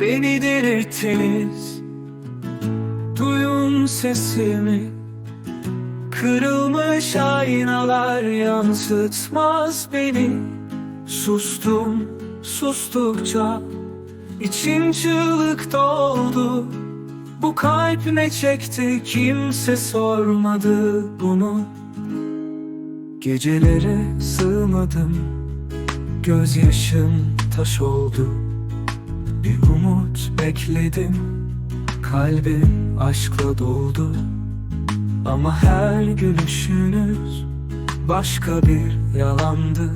Beni delirttiniz. Duyun sesimi. Kırılmış aynalar yansıtmaz beni. Sustum sustukça içim çığlık doldu. Bu kalp ne çekti kimse sormadı bunu. Gecelere sığmadım Gözyaşım taş oldu. Bir umut bekledim Kalbim aşkla doldu. Ama her gülüşünüz Başka bir yalandı.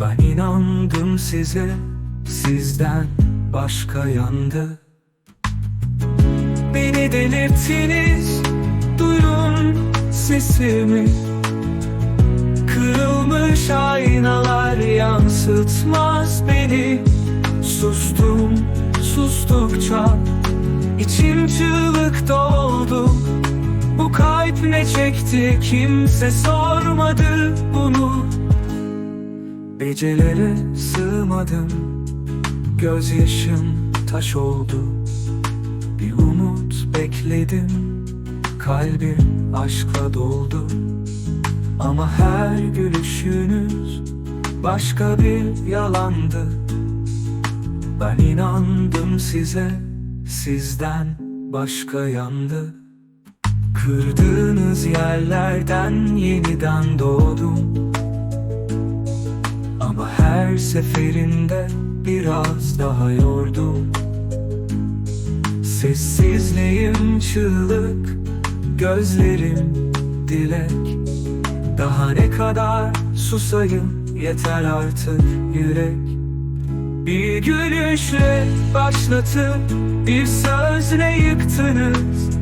Ben inandım size. Sizden başka yandı. Beni delirttiniz. Duyun sesimi. Kırılmış aynalar yansıtmaz beni. Sustum sustukça içim çığlık doldu. Bu kalp ne çekti kimse sormadı bunu. Becelere sığmadım Gözyaşım taş oldu. Bir umut bekledim Kalbim aşkla doldu. Ama her gülüşünüz başka bir yalandı Ben inandım size, sizden başka yandı. Kırdığınız yerlerden yeniden doğdum. Ama her seferinde biraz daha yordum. Sessizliğim çığlık, gözlerim dilek. Daha ne kadar susayım yeter artık yürek Bir gülüşle başlatıp bir sözle yıktınız.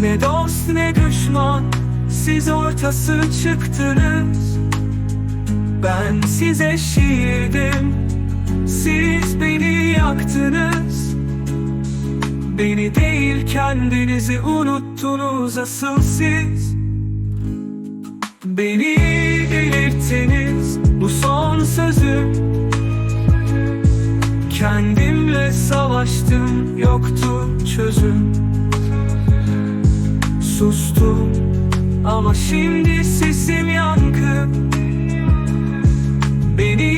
Ne dost ne düşman siz ortası çıktınız. Ben size şiirdim siz beni yaktınız. Beni değil kendinizi unuttunuz asıl siz. Beni delirttiniz bu son sözüm Kendimle savaştım yoktu çözüm. Sustum ama şimdi sesim yankı. Beni